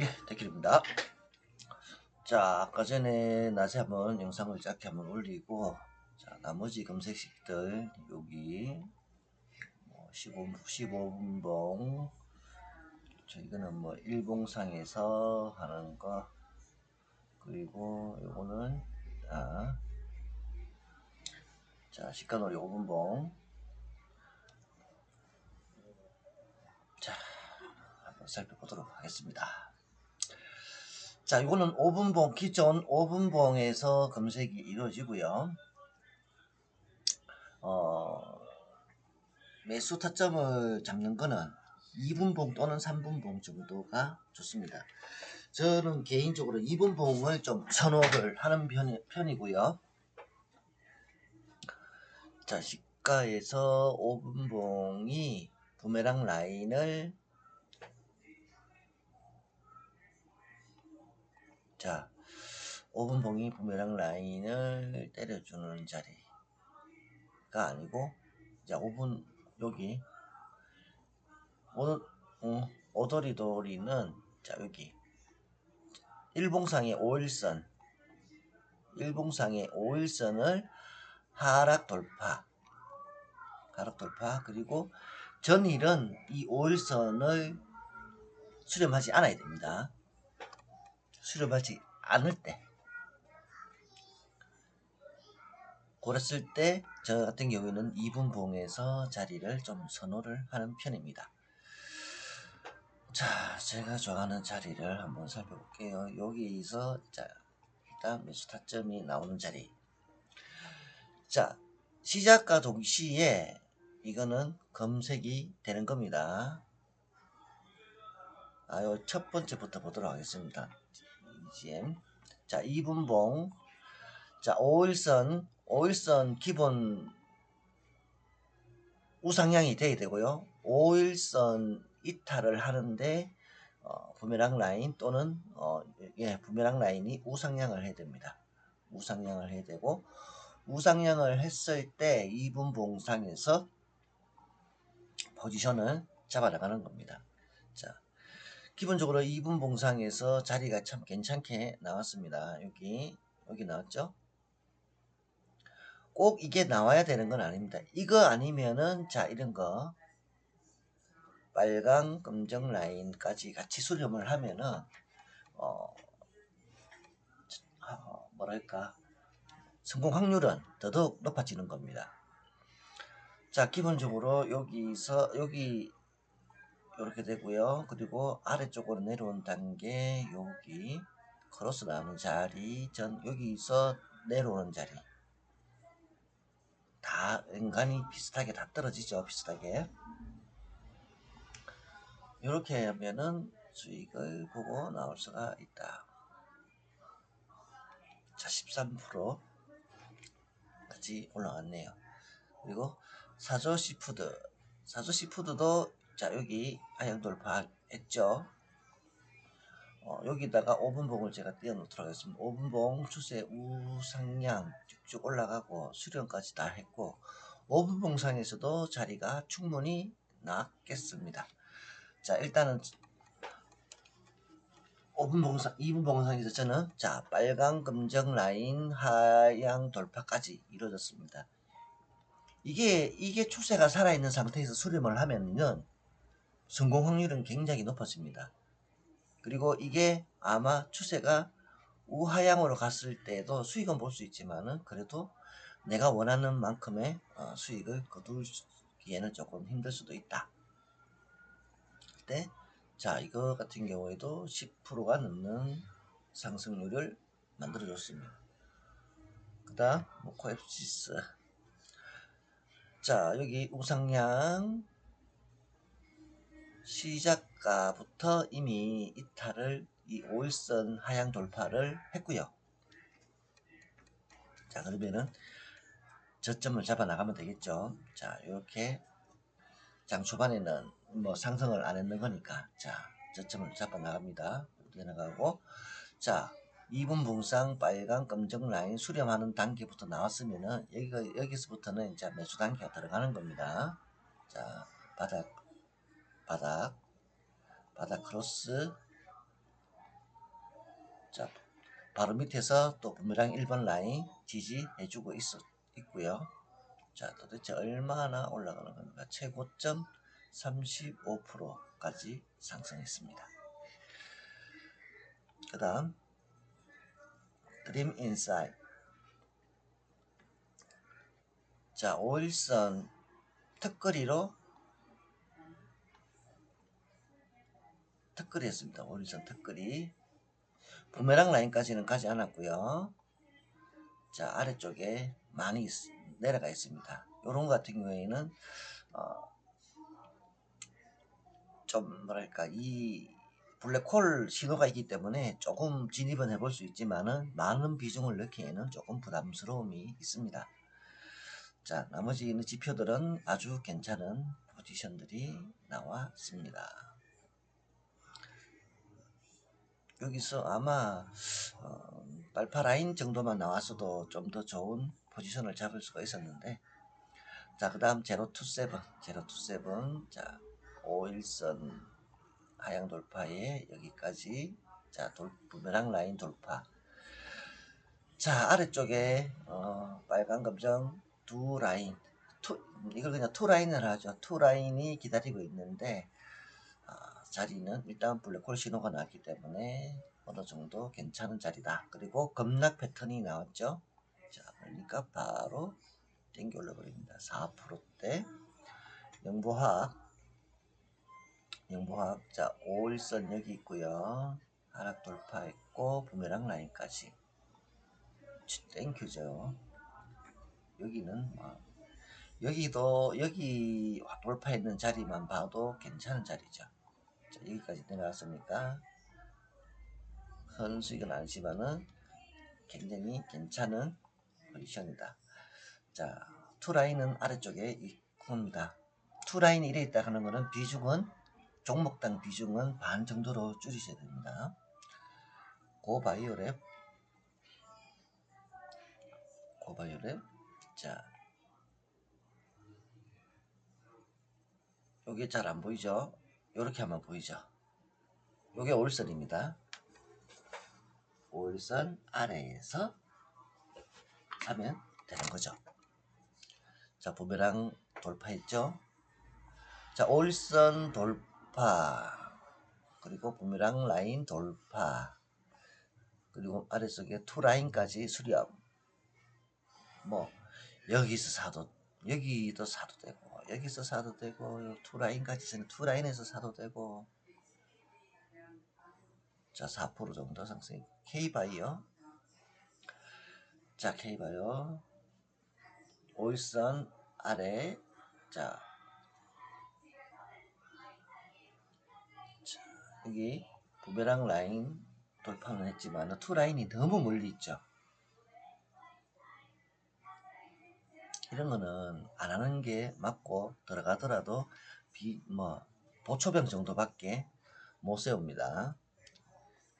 예, 대길입니다. 자, 아까 전에 낮에 한번 영상을 짧게 한번 올리고, 자, 나머지 검색식들, 여기, 뭐 15, 15분봉, 자, 이거는 뭐 일봉상에서 하는 거, 그리고 요거는, 아, 자, 시가놀이 5분봉. 자, 한번 살펴보도록 하겠습니다. 자, 이거는 5분봉, 기존 5분봉에서 검색이 이루어지고요. 어, 매수 타점을 잡는 거는 2분봉 또는 3분봉 정도가 좋습니다. 저는 개인적으로 2분봉을 좀 선호를 하는 편이, 편이고요. 자, 시가에서 5분봉이 부메랑 라인을 자, 5분봉이 부메랑 라인을 때려주는 자리가 아니고 자, 5분 여기. 오, 어, 오도리도리는 자, 여기. 일봉상의 5일선. 일봉상의 5일선을 하락 돌파. 하락 돌파. 그리고 전일은 이 5일선을 수렴하지 않아야 됩니다. 수렴하지 않을 때 그랬을 때 저 같은 경우에는 2분 봉에서 자리를 좀 선호를 하는 편입니다. 자, 제가 좋아하는 자리를 한번 살펴볼게요. 여기서 자, 일단 매수 타점이 나오는 자리. 자, 시작과 동시에 이거는 검색이 되는 겁니다. 아, 요첫 번째부터 보도록 하겠습니다. EGM. 자, 2분봉. 자, 5일선, 5일선 기본 우상향이 돼야 되고요. 5일선 이탈을 하는데 어, 부메랑 라인 또는 어, 예, 부메랑 라인이 우상향을 해야 됩니다. 우상향을 해야 되고 우상향을 했을 때 2분 봉상에서 포지션을 잡아 나가는 겁니다. 자, 기본적으로 2분 봉상에서 자리가 참 괜찮게 나왔습니다. 여기 여기 나왔죠? 꼭 이게 나와야 되는 건 아닙니다. 이거 아니면은 자 이런 거 빨강 검정 라인까지 같이 수렴을 하면은 어, 어 뭐랄까 성공 확률은 더더욱 높아지는 겁니다. 자 기본적으로 여기서 여기 이렇게 되고요. 그리고 아래쪽으로 내려온 단계 여기 크로스 나오는 자리 전 여기서 내려오는 자리 다 인간이 비슷하게 다 떨어지죠. 비슷하게. 이렇게 하면은 수익을 보고 나올 수가 있다. 자, 13% 까지 올라갔네요. 그리고 사조 시푸드. 사조 시푸드도 자, 여기 하향 돌파했죠. 어, 여기다가 5분봉을 제가 띄워놓도록 하겠습니다. 5분봉 추세 우상향 쭉쭉 올라가고 수렴까지 다 했고 5분봉 상에서도 자리가 충분히 났겠습니다. 자 일단은 5분봉 상, 2분봉 상에서 저는 자 빨강 검정 라인 하향 돌파까지 이루어졌습니다. 이게 이게 추세가 살아있는 상태에서 수렴을 하면은 성공 확률은 굉장히 높아집니다. 그리고 이게 아마 추세가 우하향으로 갔을 때도 수익은 볼 수 있지만은 그래도 내가 원하는 만큼의 어, 수익을 거두기에는 조금 힘들 수도 있다. 때, 자 이거 같은 경우에도 10%가 넘는 상승률을 만들어줬습니다. 그 다음 모코앱시스. 자 여기 우상향 시작가부터 이미 이탈을 이 5일선 하향 돌파를 했고요. 자 그러면은 저점을 잡아 나가면 되겠죠. 자 이렇게 장 초반에는 뭐 상승을 안 했는 거니까 자 저점을 잡아 나갑니다. 이렇게 나가고 자 2분 봉상 빨간 검정 라인 수렴하는 단계부터 나왔으면은 여기가 여기서부터는 이제 매수 단계가 들어가는 겁니다. 자 바닥 바닥 바닥 크로스 바로 밑에서 또 부메랑 1번 라인 지지해주고 있, 있고요. 자, 도대체 얼마나 올라가는 건가? 최고점 35%까지 상승했습니다. 그 다음 드림 인사이드 자 5일선 턱걸이로 턱걸이 했습니다. 5일선 턱걸이 부메랑 라인까지는 가지 않았고요. 자 아래쪽에 많이 내려가 있습니다. 요런 같은 경우에는 어, 좀 뭐랄까 이 블랙홀 신호가 있기 때문에 조금 진입은 해볼 수 있지만은 많은 비중을 넣기에는 조금 부담스러움이 있습니다. 자 나머지 있는 지표들은 아주 괜찮은 포지션들이 나왔습니다. 여기서 아마 어, 빨파 라인 정도만 나왔어도 좀 더 좋은 포지션을 잡을 수가 있었는데. 자그 다음 제로2세븐 제로2세븐. 자 5일선 하향 돌파에 여기까지. 자 돌, 부메랑 라인 돌파. 자 아래쪽에 어, 빨간 검정 두 라인 투, 이걸 그냥 투 라인을 하죠. 투 라인이 기다리고 있는데 아, 자리는 일단 블랙홀 신호가 나왔기 때문에 어느 정도 괜찮은 자리다. 그리고 급락 패턴이 나왔죠? 자 그러니까 바로 땡겨 올려버립니다. 4%대 영보화학 영보화학 자 5일선 여기 있고요. 하락 돌파했고 부메랑 라인까지. 땡큐죠. 여기는 뭐 여기도 여기 돌파했는 자리만 봐도 괜찮은 자리죠 자, 여기까지 내려왔으니까 큰 수익은 아니지만은 굉장히 괜찮은 포지션이다. 자 투라인은 아래쪽에 있습니다. 투라인이 이래 있다 하는 것은 비중은 종목당 비중은 반 정도로 줄이셔야 됩니다. 고바이오랩. 고바이오랩. 자 요게 잘 안 보이죠? 요렇게 하면 보이죠? 요게 올선입니다. 올선 아래에서 하면 되는 거죠. 자, 부메랑 돌파했죠? 자, 올선 돌파 그리고 부메랑 라인 돌파 그리고 아래쪽에 투 라인까지 수렴 뭐 여기서 사도 여기도 사도 되고 여기서 사도 되고 투 라인까지 저는 투 라인에서 사도 되고 자 4% 정도 상승 K바이오 자 K바이오 오일선 아래 자 여기 부메랑 라인 돌파는 했지만 투 라인이 너무 멀리 있죠. 이런 거는 안 하는 게 맞고 들어가더라도 비, 뭐 보초병 정도밖에 못 세웁니다.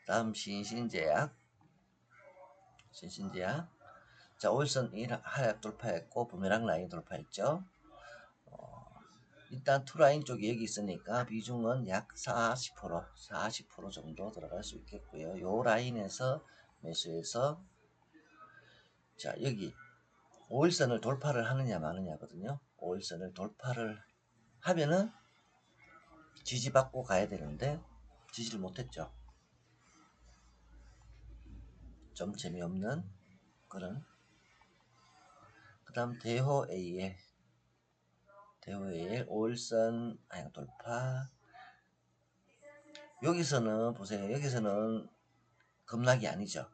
다음 신신제약 신신제약 자 올선 1 하약 돌파했고 부메랑 라인 돌파했죠. 일단 투라인 쪽이 여기 있으니까 비중은 약 40% 40% 정도 들어갈 수 있겠고요. 요 라인에서 매수해서 자 여기 5일선을 돌파를 하느냐 마느냐거든요. 5일선을 돌파를 하면은 지지받고 가야 되는데 지지를 못했죠. 좀 재미없는 그런 그 다음 대호 A에 대호일 5일선 하향 돌파 여기서는 보세요 여기서는 급락이 아니죠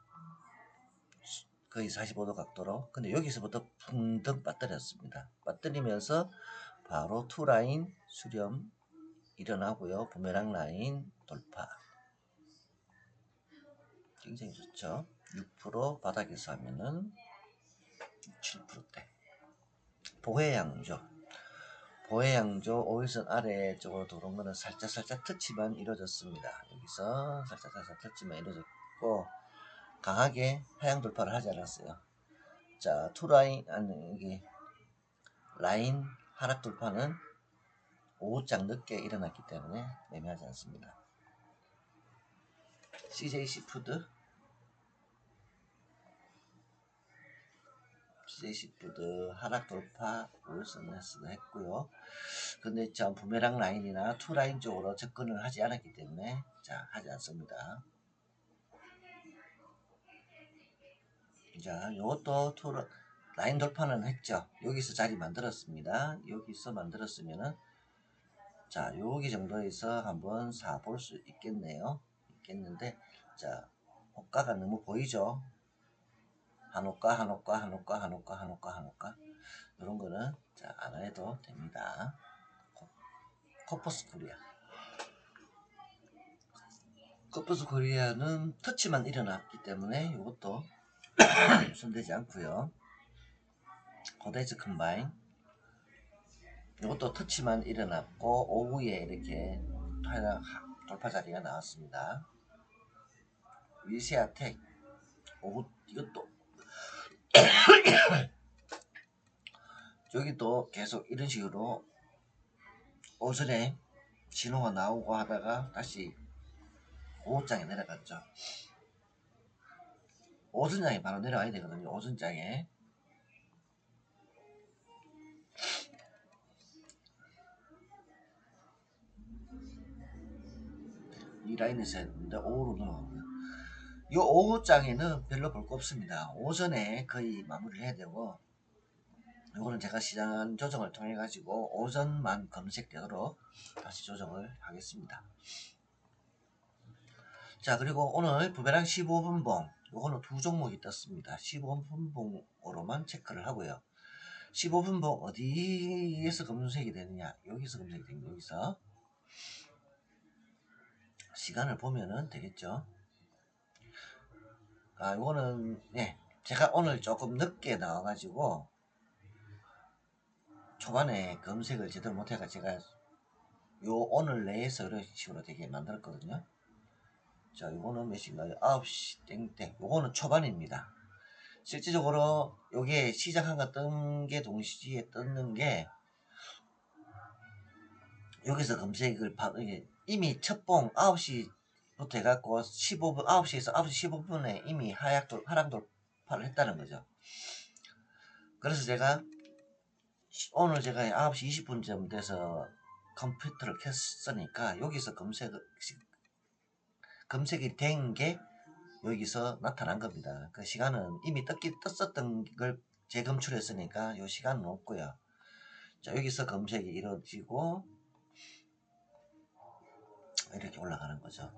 거의 45도 각도로. 근데 여기서부터 붕덩 빠뜨렸습니다. 빠뜨리면서 바로 투라인 수렴 일어나고요. 부메랑 라인 돌파. 굉장히 좋죠. 6% 바닥에서 하면은 7%대. 보해양조. 보해양조 5일선 아래쪽으로 들어온 거는 살짝 살짝 터치만 이루어졌습니다. 여기서 살짝 살짝 터치만 이루어졌고 강하게 하향 돌파를 하지 않았어요. 자, 투라인, 아니, 이게, 라인 하락 돌파는 5장 늦게 일어났기 때문에 매매하지 않습니다. CJC 푸드 CJC 푸드 하락 돌파 우울선 했스도 했고요. 근데 전 부메랑 라인이나 투라인 쪽으로 접근을 하지 않았기 때문에 자 하지 않습니다. 자 요것도 투 라- 라인 돌파는 했죠. 여기서 자리 만들었습니다. 여기서 만들었으면은 자 여기 정도에서 한번 사볼 수 있겠네요. 있겠는데 자 호가가 너무 보이죠. 한호가 한호가 한호가 한호가 한호가 한호가 이런 거는 자 안 해도 됩니다. 코- 코퍼스 코리아 코퍼스 코리아는 터치만 일어났기 때문에 이것도 손대지 않고요. 고데즈 컴바인 이것도 터치만 일어났고 오후에 이렇게 하나 돌파 자리가 나왔습니다. 위시아텍 오후 이것도 여기도 계속 이런 식으로 오전에 신호가 나오고 하다가 다시 오후장에 내려갔죠. 오전장에 바로 내려와야 되거든요. 오전장에 이 라인에서 했는데 오후로 넘어가고요. 이 오후장에는 별로 볼 거 없습니다. 오전에 거의 마무리를 해야 되고 이거는 제가 시장 조정을 통해 가지고 오전만 검색되도록 다시 조정을 하겠습니다. 자 그리고 오늘 부메랑 15분봉 요거는 두 종목이 떴습니다. 15분봉으로만 체크를 하고요. 15분봉 어디에서 검색이 되느냐 여기서 검색이 됩니다. 여기서 시간을 보면은 되겠죠. 아, 요거는, 네. 제가 오늘 조금 늦게 나와가지고, 초반에 검색을 제대로 못해가 제가 요 오늘 내에서 이런 식으로 되게 만들었거든요. 자, 요거는 몇 시인가요? 9시 땡땡. 요거는 초반입니다. 실질적으로 요게 시작한 거 뜬 게 동시에 떴는 게 여기서 검색을 바, 이게 이미 첫봉 9시부터 해갖고 15분, 9시에서 9시 15분에 이미 하약 돌, 하락 돌파를 했다는 거죠. 그래서 제가 시- 오늘 제가 9시 20분쯤 돼서 컴퓨터를 켰으니까 여기서 검색, 검색이 된 게 여기서 나타난 겁니다. 그 시간은 이미 떴기, 떴었던 걸 재검출했으니까 요 시간은 없고요. 자, 여기서 검색이 이루어지고 이렇게 올라가는 거죠.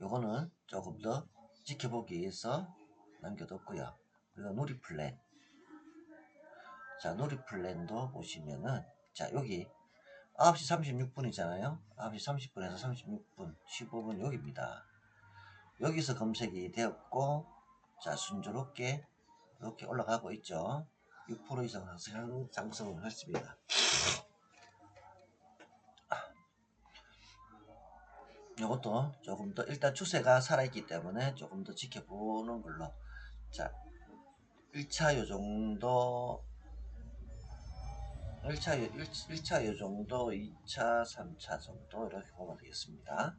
요거는 조금 더 지켜보기 위해서 남겨뒀고요. 그리고 누리 플랜. 자, 누리 플랜도 보시면은, 자, 여기 9시 36분이잖아요. 9시 30분에서 36분, 15분 여기입니다. 여기서 검색이 되었고, 자, 순조롭게 이렇게 올라가고 있죠. 6% 이상 상승, 상승을 했습니다. 이것도 조금 더 일단 추세가 살아있기 때문에 조금 더 지켜보는 걸로 자 1차 요 정도 1차 요 1, 차 요 정도 2차 3차 정도 이렇게 보면 되겠습니다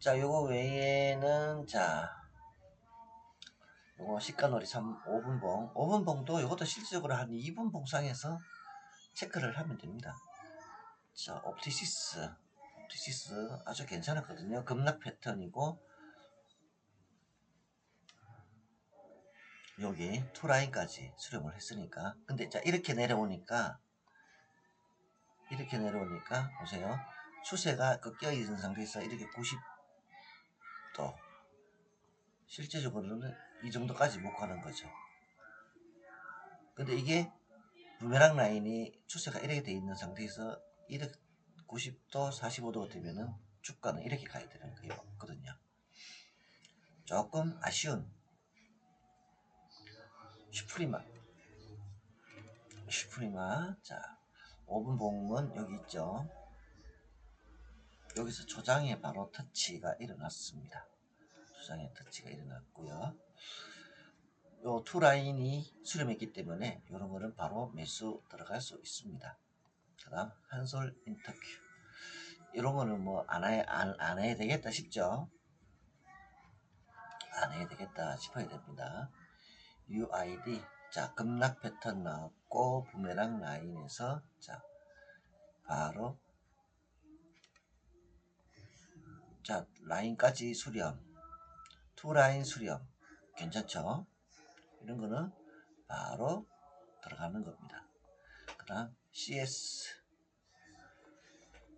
자 요거 외에는 자 요거 시가놀이 3 5분봉 5분봉도 요것도 실질적으로 한 2분 봉상에서 체크를 하면 됩니다 자 옵티시스 옵티시스 아주 괜찮았거든요. 급락 패턴이고 여기 투라인까지 수렴을 했으니까 근데 자 이렇게 내려오니까 이렇게 내려오니까 보세요. 추세가 꺾여 있는 상태에서 이렇게 90 도 실제적으로는 이 정도까지 못 가는 거죠. 근데 이게 부메랑 라인이 추세가 이렇게 돼 있는 상태에서 이렇게 90도, 45도가 되면은 주가는 이렇게 가야 되는 거거든요. 조금 아쉬운 슈프리마. 슈프리마. 자, 5분 봉은 여기 있죠. 여기서 조장에 바로 터치가 일어났습니다. 조장에 터치가 일어났고요. 요 투 라인이 수렴했기 때문에 이런 거는 바로 매수 들어갈 수 있습니다. 그 다음 한솔 인터뷰 이런 거는 뭐 안 해, 안, 안 해야 되겠다 싶죠 안 해야 되겠다 싶어야 됩니다 UID 자 급락 패턴 나왔고 부메랑 라인에서 자 바로 자 라인까지 수렴. 투 라인 수렴. 괜찮죠? 이런 거는 바로 들어가는 겁니다. 그 다음 CS.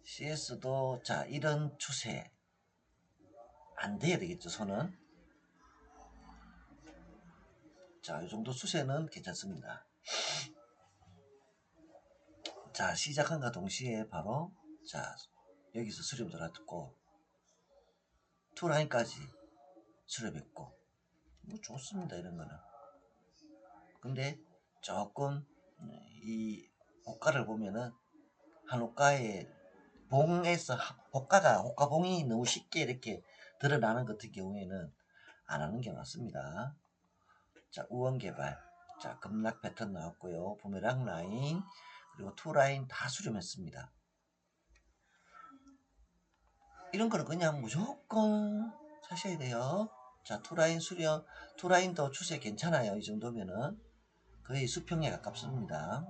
CS도 자 이런 추세. 안 돼야 되겠죠 손은? 자, 이 정도 추세는 괜찮습니다. 자, 시작한과 동시에 바로 자, 여기서 수렴 들어갔고 투 라인까지 수렴했고 뭐 좋습니다. 이런 거는. 근데 조금 이 호가를 보면은 한 호가의 봉에서 호가가 호가봉이 너무 쉽게 이렇게 드러나는 것 같은 경우에는 안 하는 게 맞습니다. 자, 우원 개발. 자, 급락 패턴 나왔고요. 부메랑 라인, 그리고 투 라인 다 수렴했습니다. 이런 거는 그냥 무조건 사셔야 돼요. 자, 투 라인 수렴, 투 라인도 추세 괜찮아요. 이 정도면은 거의 수평에 가깝습니다.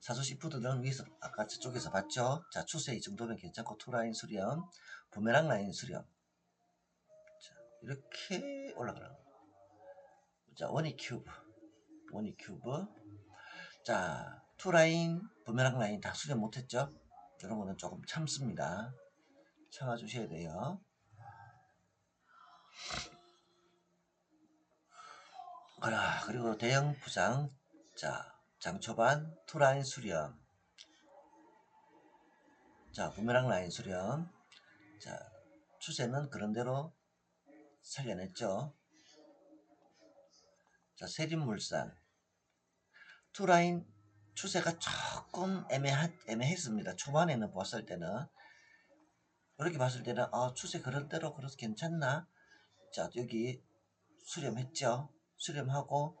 사소 시푸드는 위에서 아까 저쪽에서 봤죠? 자, 추세 이 정도면 괜찮고 투 라인 수렴, 부메랑 라인 수렴. 자, 이렇게 올라가는 자, 원이 큐브. 원이 큐브. 자, 투 라인, 부메랑 라인 다 수렴 못했죠? 이런 거는 조금 참습니다. 참아주셔야 돼요. 그라, 그리고 대형 부장. 자, 장초반, 투 라인 수렴. 자, 부메랑 라인 수렴. 자, 추세는 그런대로 살려냈죠. 자, 세림물산. 투라인 추세가 조금 애매하, 애매했습니다. 초반에는 봤을 때는. 이렇게 봤을 때는, 아, 추세 그럴 대로 그래서 괜찮나? 자, 여기 수렴했죠? 수렴하고,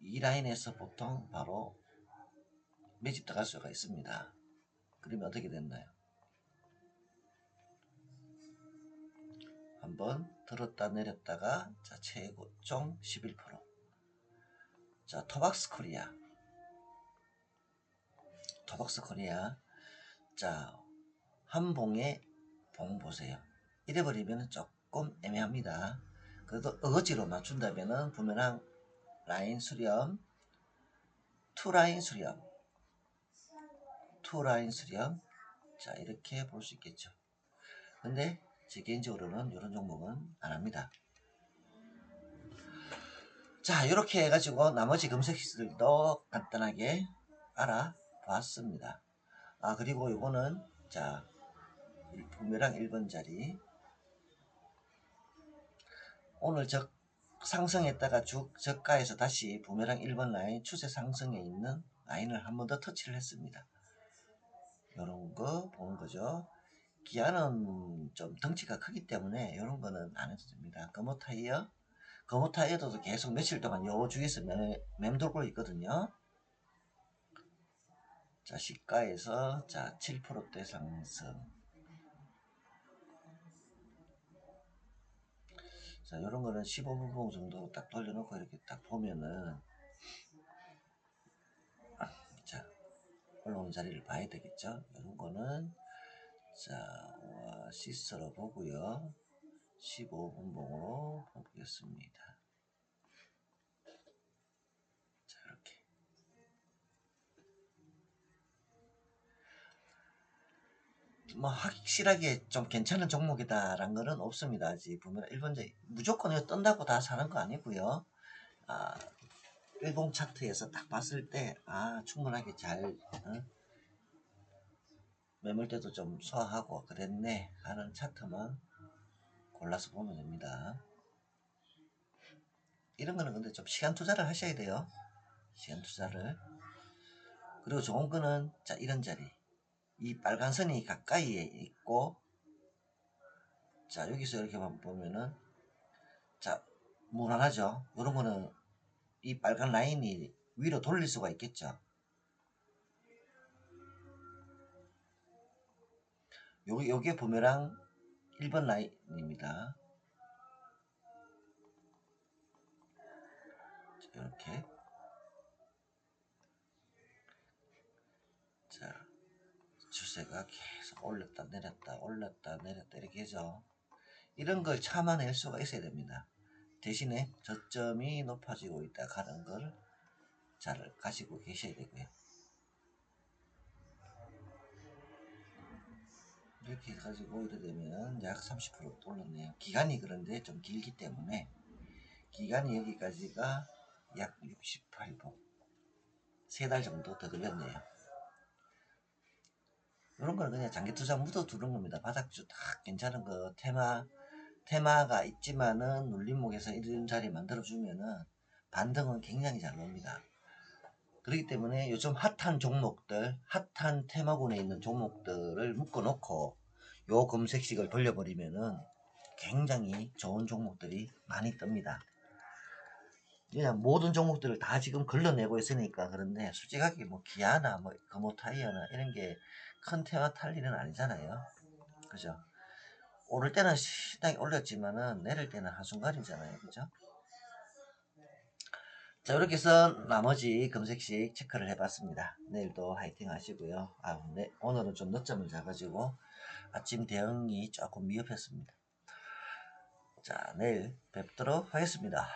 이 라인에서 보통 바로 매집 들어갈 수가 있습니다. 그러면 어떻게 됐나요? 한번 들었다 내렸다가, 자, 최고점 11%. 자, 토박스 코리아. 토박스 코리아. 자, 한 봉에 봉 보세요. 이래버리면 조금 애매합니다. 그래도 어거지로 맞춘다면은 부메랑 라인 수렴, 투 라인 수렴, 투 라인 수렴. 자, 이렇게 볼 수 있겠죠. 근데 제 개인적으로는 이런 종목은 안 합니다. 자, 이렇게 해가지고 나머지 검색들도 간단하게 알아 봤습니다. 아, 그리고 요거는, 자, 부메랑 1번 자리. 오늘 적 상승했다가 주 저가에서 다시 부메랑 1번 라인 추세 상승에 있는 라인을 한 번 더 터치를 했습니다. 요런 거 보는 거죠. 기아는 좀 덩치가 크기 때문에 이런 거는 안 해도 됩니다. 검어 타이어 거무 타이어도 계속 며칠 동안 요 주에서 맴돌고 있거든요. 자, 시가에서 자, 7%대 상승. 자, 요런 거는 15분봉 정도 딱 돌려놓고 이렇게 딱 보면은 자, 올라오는 자리를 봐야 되겠죠. 요런 거는 자, 시스로 보고요. 15분봉으로 보겠습니다. 자, 이렇게. 뭐 확실하게 좀 괜찮은 종목이다라는 거는 없습니다. 보면 일본제 무조건 이거 뜬다고 다 사는 거 아니고요. 아, 일본 차트에서 딱 봤을 때 아 충분하게 잘 어? 매물대도 좀 소화하고 그랬네 하는 차트만 골라서 보면 됩니다. 이런 거는 근데 좀 시간 투자를 하셔야 돼요. 시간 투자를. 그리고 좋은 거는 자 이런 자리. 이 빨간 선이 가까이에 있고 자 여기서 이렇게 보면은 자 무난하죠. 이런 거는 이 빨간 라인이 위로 돌릴 수가 있겠죠. 요, 요게 부메랑 1번 라인입니다. 이렇게 자 추세가 계속 올렸다 내렸다 올렸다 내렸다 이렇게 해서 이런 걸 참아낼 수가 있어야 됩니다. 대신에 저점이 높아지고 있다 가는 걸 잘 가지고 계셔야 되고요. 이렇게 해가지고 이래 되면 약 30% 올랐네요. 기간이 그런데 좀 길기 때문에 기간이 여기까지가 약 68분 세달 정도 더 걸렸네요. 이런 거는 그냥 장기 투자 묻어 두는 겁니다. 바닥주 딱 괜찮은 거 테마 테마가 있지만은 눌림목에서 이런 자리 만들어 주면은 반등은 굉장히 잘 옵니다. 그렇기 때문에 요즘 핫한 종목들, 핫한 테마군에 있는 종목들을 묶어 놓고 요 검색식을 돌려버리면은 굉장히 좋은 종목들이 많이 뜹니다. 그냥 모든 종목들을 다 지금 걸러내고 있으니까 그런데 솔직하게 뭐 기아나 뭐 금호타이어나 이런 게 큰 테마 탈 일은 아니잖아요. 그죠? 오를 때는 신나게 올렸지만은 내릴 때는 한순간이잖아요. 그죠? 자, 이렇게 해서 나머지 검색식 체크를 해봤습니다. 내일도 화이팅 하시고요. 아, 네, 오늘은 좀 늦잠을 자가지고 아침 대응이 조금 미흡했습니다. 자, 내일 뵙도록 하겠습니다.